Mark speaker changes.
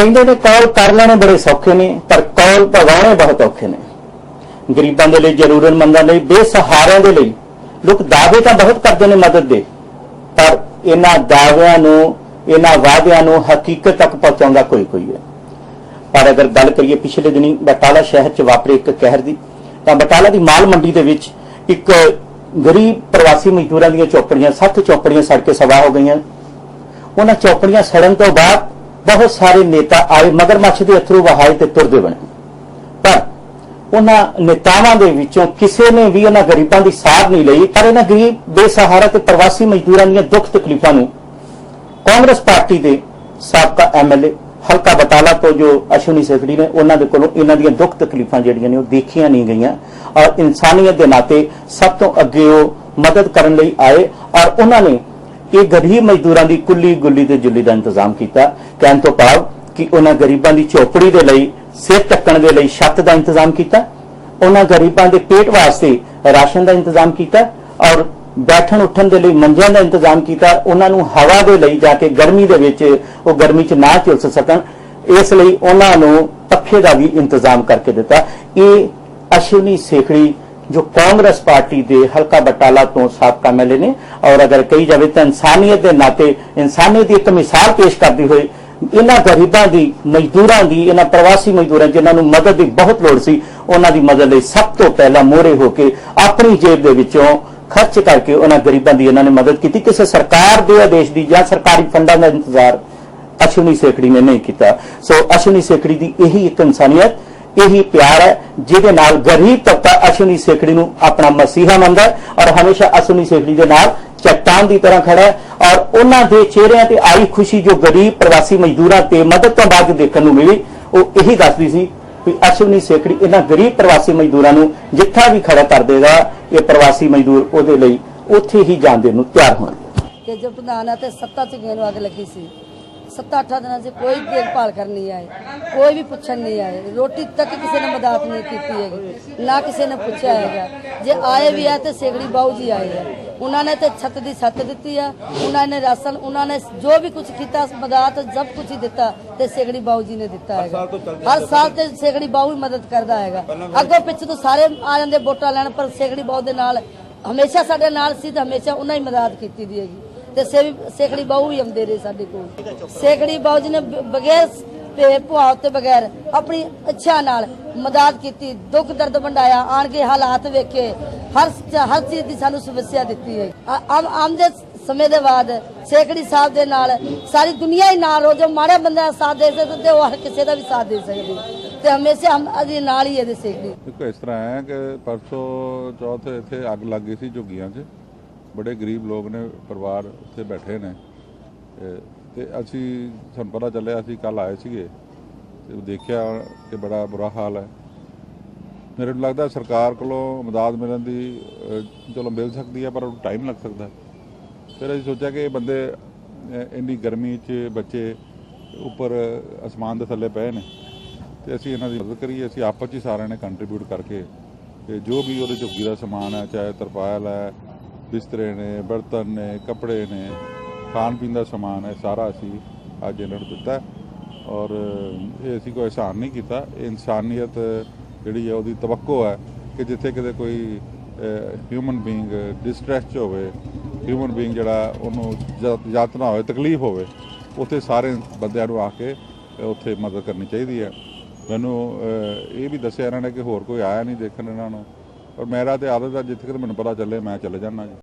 Speaker 1: ਕਹਿੰਦੇ ਨੇ ਕੌਲ ਕਰ ਲੈਣੇ ਬੜੇ ਸੌਖੇ ਨੇ, ਪਰ ਕੌਲ ਭਗਾਉਣੇ ਬਹੁਤ ਔਖੇ ਨੇ। ਗਰੀਬਾਂ ਦੇ ਲਈ, ਜ਼ਰੂਰਤਮੰਦਾਂ ਲਈ, ਬੇਸਹਾਰਿਆਂ ਦੇ ਲਈ, ਲੋਕ ਦਾਅਵੇ ਤਾਂ ਬਹੁਤ ਕਰਦੇ ਨੇ ਮਦਦ ਦੇ, ਪਰ ਇਹਨਾਂ ਦਾਅਵਿਆਂ ਨੂੰ, ਇਹਨਾਂ ਵਾਅਦਿਆਂ ਨੂੰ ਹਕੀਕਤ ਤੱਕ ਪਹੁੰਚਾਉਂਦਾ ਕੋਈ ਕੋਈ ਹੈ। ਪਰ ਅਗਰ ਗੱਲ ਕਰੀਏ ਪਿਛਲੇ ਦਿਨੀ ਬਟਾਲਾ ਸ਼ਹਿਰ 'ਚ ਵਾਪਰੇ ਇੱਕ ਕਹਿਰ ਦੀ, ਤਾਂ ਬਟਾਲਾ ਦੀ ਮਾਲ ਮੰਡੀ ਦੇ ਵਿੱਚ ਇੱਕ ਗਰੀਬ ਪ੍ਰਵਾਸੀ ਮਜ਼ਦੂਰਾਂ ਦੀਆਂ ਚੌਪੜੀਆਂ ਸੱਤ ਚੌਪੜੀਆਂ ਸੜ ਕੇ ਸਵਾ ਹੋ ਗਈਆਂ। ਉਹਨਾਂ ਚੌਪੜੀਆਂ ਸੜਨ ਤੋਂ ਬਾਅਦ ਬਹੁਤ ਸਾਰੇ ਨੇਤਾ ਆਏ, ਮਗਰਮੱਛ ਦੇ ਅਥਰੂ ਵਹਾਏ ਤੇ ਤੁਰਦੇ ਬਣੇ। ਪਰ ਉਹਨਾਂ ਨੇਤਾਵਾਂ ਦੇ ਵਿੱਚੋਂ ਕਿਸੇ ਨੇ ਵੀ ਉਹਨਾਂ ਗਰੀਬਾਂ ਦੀ ਸਾਰ ਨਹੀਂ ਲਈ, ਪਰ ਇਹਨਾਂ ਗਰੀਬ, ਬੇਸਹਾਰਾ ਤੇ ਪ੍ਰਵਾਸੀ ਮਜ਼ਦੂਰਾਂ ਦੀਆਂ ਦੁੱਖ ਤਕਲੀਫਾਂ ਨੂੰ ਕਾਂਗਰਸ ਪਾਰਟੀ ਦੇ ਸਾਬਕਾ ਐਮਐਲਏ ਹਲਕਾ ਬਟਾਲਾ ਤੋਂ ਜੋ ਅਸ਼ਵਨੀ ਸੇਫੜੀ ਨੇ, ਉਹਨਾਂ ਦੇ ਕੋਲੋਂ ਇਹਨਾਂ ਦੀਆਂ ਦੁੱਖ ਤਕਲੀਫਾਂ ਜਿਹੜੀਆਂ ਨੇ ਉਹ ਦੇਖੀਆਂ ਨਹੀਂ ਗਈਆਂ। ਔਰ ਇਨਸਾਨੀਅਤ ਦੇ ਨਾਤੇ ਸਭ ਤੋਂ ਅੱਗੇ ਉਹ ਮਦਦ ਕਰਨ ਲਈ ਆਏ ਔਰ ਉਹਨਾਂ ਨੇ ਇਹ ਗਰੀਬ ਮਜ਼ਦੂਰਾਂ ਦੀ ਕੁੱਲੀ ਗੁੱਲੀ ਤੇ ਜੁੱਲੀ ਦਾ ਇੰਤਜ਼ਾਮ ਕੀਤਾ। ਕਹਿਣ ਤੋਂ ਭਾਵ ਕਿ ਉਹਨਾਂ ਗਰੀਬਾਂ ਦੀ ਝੋਪੜੀ ਦੇ ਲਈ, ਸਿਰ ਢੱਕਣ ਦੇ ਲਈ ਛੱਤ ਦਾ ਇੰਤਜ਼ਾਮ ਕੀਤਾ। ਉਹਨਾਂ ਗਰੀਬਾਂ ਦੇ ਪੇਟ ਵਾਸਤੇ ਰਾਸ਼ਨ ਦਾ ਇੰਤਜ਼ਾਮ ਕੀਤਾ ਔਰ ਬੈਠਣ ਉੱਠਣ ਦੇ ਲਈ ਮੰਜਿਆਂ ਦਾ ਇੰਤਜ਼ਾਮ ਕੀਤਾ। ਉਹਨਾਂ ਨੂੰ ਹਵਾ ਦੇ ਲਈ ਜਾ ਕੇ ਗਰਮੀ ਦੇ ਵਿੱਚ ਉਹ ਗਰਮੀ 'ਚ ਨਾ ਝੁਲਸ ਸਕਣ। ਇਸ ਲਈ ਉਹਨਾਂ ਨੂੰ ਪੱਖੇ ਦਾ ਵੀ ਇੰਤਜ਼ਾਮ ਕਰਕੇ ਦਿੱਤਾ। ਇਹ ਅਸ਼ਵਨੀ ਸੇਖੜੀ ਜੋ ਕਾਂਗਰਸ ਪਾਰਟੀ ਦੇ ਹਲਕਾ ਬਟਾਲਾ ਤੋਂ ਸਾਬਕਾ ਐਮਐਲਏ ਨੇ, ਔਰ ਅਗਰ ਕਹੀ ਜਾਵੇ ਤਾਂ ਇਨਸਾਨੀਅਤ ਦੇ ਨਾਤੇ ਇਨਸਾਨੀਅਤ ਦੀ ਇੱਕ ਮਿਸਾਲ ਪੇਸ਼ ਕਰਦੇ ਹੋਏ ਇਹਨਾਂ ਗਰੀਬਾਂ ਦੀ, ਮਜ਼ਦੂਰਾਂ ਦੀ, ਇਹਨਾਂ ਪ੍ਰਵਾਸੀ ਮਜ਼ਦੂਰਾਂ ਜਿਨ੍ਹਾਂ ਨੂੰ ਮਦਦ ਦੀ ਬਹੁਤ ਲੋੜ ਸੀ, ਉਹਨਾਂ ਦੀ ਮਦਦ ਲਈ ਸਭ ਤੋਂ ਪਹਿਲਾਂ ਮੋਹਰੇ ਹੋ ਕੇ ਆਪਣੀ ਜੇਬ ਦੇ ਵਿੱਚੋਂ ਖਰਚ ਕਰਕੇ ਉਹਨਾਂ ਗਰੀਬਾਂ ਦੀ ਇਹਨਾਂ ਨੇ ਮਦਦ ਕੀਤੀ। ਕਿਸੇ ਸਰਕਾਰ ਦੇ ਆਦੇਸ਼ ਦੀ ਜਾਂ ਸਰਕਾਰੀ ਫੰਡਾਂ ਦਾ ਇੰਤਜ਼ਾਰ ਅਸ਼ਵਨੀ ਸੇਖੜੀ ਨੇ ਨਹੀਂ ਕੀਤਾ। ਸੋ ਅਸ਼ਵਨੀ ਸੇਖੜੀ ਦੀ ਇਹੀ ਇੱਕ ਇਨਸਾਨੀਅਤ ਇਹੀ ਪਿਆਰ ਹੈ, ਜਿਹਦੇ ਨਾਲ ਗਰੀਬ ਤਬਕਾ ਅਸ਼ਵਨੀ ਸੇਖੜੀ ਨੂੰ ਆਪਣਾ ਮਸੀਹਾ ਮੰਨਦਾ ਹੈ ਔਰ ਹਮੇਸ਼ਾ ਅਸ਼ਵਨੀ ਸੇਖੜੀ ਦੇ ਨਾਲ ਚੱਟਾਨ ਦੀ ਤਰ੍ਹਾਂ ਖੜਾ ਹੈ ਔਰ ਉਹਨਾਂ ਦੇ ਚਿਹਰਿਆਂ ਤੇ ਆਈ ਖੁਸ਼ੀ ਜੋ ਗਰੀਬ ਪ੍ਰਵਾਸੀ ਮਜ਼ਦੂਰਾਂ ਤੇ ਮਦਦ ਤੋਂ ਬਾਅਦ ਦੇਖਣ ਨੂੰ ਮਿਲੀ, ਉਹ ਇਹੀ ਦੱਸਦੀ ਸੀ ਕਿ ਅਸ਼ਵਨੀ ਸੇਖੜੀ ਇਹਨਾਂ ਗਰੀਬ ਪ੍ਰਵਾਸੀ ਮਜ਼ਦੂਰਾਂ ਨੂੰ ਜਿੱਥਾ ਵੀ ਖੜਾ ਕਰ ਦੇਗਾ, ਇਹ ਪ੍ਰਵਾਸੀ ਮਜ਼ਦੂਰ ਉਹਦੇ ਲਈ ਉੱਥੇ ਹੀ ਜਾਣ ਦੇ ਨੂੰ ਤਿਆਰ ਹੋਣਗੇ
Speaker 2: ਕਿ ਜਦ ਪ੍ਰਧਾਨ ਤੇ ਸੱਤਾ ਚ ਗਏ ਨੂੰ ਲੱਗੀ ਸੀ। ਸੱਤਾ ਅੱਠਾਂ ਦਿਨਾਂ 'ਚ ਕੋਈ ਦੇਖਭਾਲ ਕਰਨ ਨਹੀਂ ਆਏ ਕੋਈ ਵੀ ਪੁੱਛਣ ਨਹੀਂ ਆਏ। ਰੋਟੀ ਤੱਕ ਕਿਸੇ ਨੇ ਮਦਦ ਨਹੀਂ ਕੀਤੀ ਹੈਗੀ ਨਾ ਕਿਸੇ ਨੇ ਪੁੱਛਿਆ ਹੈਗਾ। ਜੇ ਆਏ ਵੀ ਆ ਤੇ ਸੇਗੜੀ ਬਾਊ ਜੀ ਆਏ ਆ। ਉਹਨਾਂ ਨੇ ਤੇ ਛੱਤ ਦੀ ਛੱਤ ਦਿੱਤੀ ਆ ਉਹਨਾਂ ਨੇ ਰਾਸ਼ਨ ਉਹਨਾਂ ਨੇ ਜੋ ਵੀ ਕੁਝ ਕੀਤਾ ਮਦਦ ਸਭ ਕੁਝ ਹੀ ਦਿੱਤਾ ਤੇ ਸੇਗੜੀ ਬਾਊ ਜੀ ਨੇ ਦਿੱਤਾ ਹੈਗਾ। ਹਰ ਸਾਲ ਤੇ ਸੇਗੜੀ ਬਾਊ ਹੀ ਮਦਦ ਕਰਦਾ ਹੈਗਾ। ਅੱਗੋਂ ਪਿੱਛੇ ਤੋਂ ਸਾਰੇ ਆ ਜਾਂਦੇ ਵੋਟਾਂ ਲੈਣ ਪਰ ਸੇਗੜੀ ਬਾਊ ਦੇ ਨਾਲ ਹਮੇਸ਼ਾ ਸਾਡੇ ਨਾਲ ਸੀ ਤੇ ਹਮੇਸ਼ਾ ਉਹਨਾਂ ਹੀ ਮਦਦ ਕੀਤੀ ਦੀ ਹੈਗੀ। ਤੇ ਸੇਖੜੀ ਬਾਹੂ ਵੀ ਆਉਂਦੇ ਰਹੇ ਸਾਡੇ ਕੋਲ। ਸੇਖੜੀ ਬਾਹੂ ਜੀ ਨੇ ਬਗੈਰ ਤੇ ਭੁਆਉ ਤੇ ਬਗੈਰ ਆਪਣੀ ਇੱਛਾ ਨਾਲ ਮਦਦ ਕੀਤੀ, ਦੁੱਖ ਦਰਦ ਵੰਡਾਇਆ, ਆਣ ਕੇ ਹਾਲਾਤ ਵੇਖੇ, ਹਰ ਹਰ ਚੀਜ਼ ਦੀ ਸਾਨੂੰ ਸਮੱਸਿਆ ਦਿੱਤੀ ਹੈ। ਆਮ ਆਮ ਦੇ ਸਮੇਂ ਦੇ ਬਾਅਦ ਸੇਖੜੀ ਸਾਹਿਬ ਦੇ ਨਾਲ ਸਾਰੀ ਦੁਨੀਆ ਹੀ ਨਾਲ ਹੋ, ਜੋ ਮਾੜੇ ਬੰਦੇ ਦਾ ਸਾਥ ਦੇ ਸਕਦੇ ਤੇ ਉਹ ਹਰ ਕਿਸੇ ਦਾ ਵੀ ਸਾਥ ਦੇ ਸਕਦੇ। ਤੇ ਹਮੇਸ਼ਾ ਹਮ ਅਸੀਂ ਨਾਲ ਹੀ ਇਹਦੇ ਸੇਖੜੀ।
Speaker 3: ਦੇਖੋ, ਇਸ ਤਰ੍ਹਾਂ ਹੈ ਕਿ ਪਰਸੋਂ ਚੌਥ ਇੱਥੇ ਅੱਗ ਲੱਗ ਗਈ ਸੀ ਝੁੱਗੀਆਂ 'ਚ। ਬੜੇ ਗਰੀਬ ਲੋਕ ਨੇ, ਪਰਿਵਾਰ ਉੱਥੇ ਬੈਠੇ ਨੇ। ਤੇ- ਅਸੀਂ, ਸਾਨੂੰ ਪਤਾ ਚੱਲਿਆ, ਅਸੀਂ ਕੱਲ ਆਏ ਸੀਗੇ। ਤੇ ਦੇਖਿਆ ਕਿ ਬੜਾ ਬੁਰਾ ਹਾਲ ਹੈ। ਮੇਰੇ ਨੂੰ ਲੱਗਦਾ ਸਰਕਾਰ ਕੋਲੋਂ ਮਦਦ ਮਿਲਣ ਦੀ ਚਲੋ ਮਿਲ ਸਕਦੀ ਹੈ, ਪਰ ਉਹ ਟਾਈਮ ਲੱਗ ਸਕਦਾ ਫਿਰ ਅਸੀਂ ਸੋਚਿਆ ਕਿ ਇਹ ਬੰਦੇ ਇੰਨੀ ਗਰਮੀ 'ਚ ਬੱਚੇ ਉੱਪਰ ਅਸਮਾਨ ਦੇ ਥੱਲੇ ਪਏ ਨੇ। ਤੇ ਅਸੀਂ ਇਹਨਾਂ ਦੀ ਮਦਦ ਕਰੀਏ ਅਸੀਂ ਆਪਸ 'ਚ ਹੀ ਸਾਰਿਆਂ ਨੇ ਕੰਟਰੀਬਿਊਟ ਕਰਕੇ, ਤੇ ਜੋ ਵੀ ਉਹਦੇ ਝੁੱਗੀ ਦਾ ਸਮਾਨ ਹੈ, ਚਾਹੇ ਤਰਪਾਲ ਹੈ ਬਿਸਤਰੇ ਨੇ, ਬਰਤਨ ਨੇ, ਕੱਪੜੇ ਨੇ, ਖਾਣ ਪੀਣ ਦਾ ਸਮਾਨ ਹੈ, ਸਾਰਾ ਅਸੀਂ ਅੱਜ ਇਹਨਾਂ ਨੂੰ ਦਿੱਤਾ ਔਰ ਇਹ ਅਸੀਂ ਕੋਈ ਅਹਿਸਾਨ ਨਹੀਂ ਕੀਤਾ। ਇਹ ਇਨਸਾਨੀਅਤ ਜਿਹੜੀ ਹੈ, ਉਹਦੀ ਤਵੱਕੋ ਹੈ ਕਿ ਜਿੱਥੇ ਕਿਤੇ ਕੋਈ ਹਿਊਮਨ ਬੀਇੰਗ ਡਿਸਟ੍ਰੈਸ 'ਚ ਹੋਵੇ ਹਿਊਮਨ ਬੀਇੰਗ ਜਿਹੜਾ ਉਹਨੂੰ ਯਾਤਨਾ ਹੋਵੇ, ਤਕਲੀਫ ਹੋਵੇ, ਉੱਥੇ ਸਾਰੇ ਬੰਦਿਆਂ ਨੂੰ ਆ ਕੇ ਉੱਥੇ ਮਦਦ ਕਰਨੀ ਚਾਹੀਦੀ ਹੈ। ਮੈਨੂੰ ਇਹ ਵੀ ਦੱਸਿਆ ਇਹਨਾਂ ਨੇ ਕਿ ਹੋਰ ਕੋਈ ਆਇਆ ਨਹੀਂ ਦੇਖਣ ਇਹਨਾਂ ਨੂੰ। ਔਰ ਮੇਰਾ ਤੇ ਆਦਤ ਹੈ ਜਿੱਥੇ ਕਿਤੇ ਮੈਨੂੰ ਪਤਾ ਚੱਲੇ, ਮੈਂ ਚਲੇ ਜਾਣਾ ਜੀ।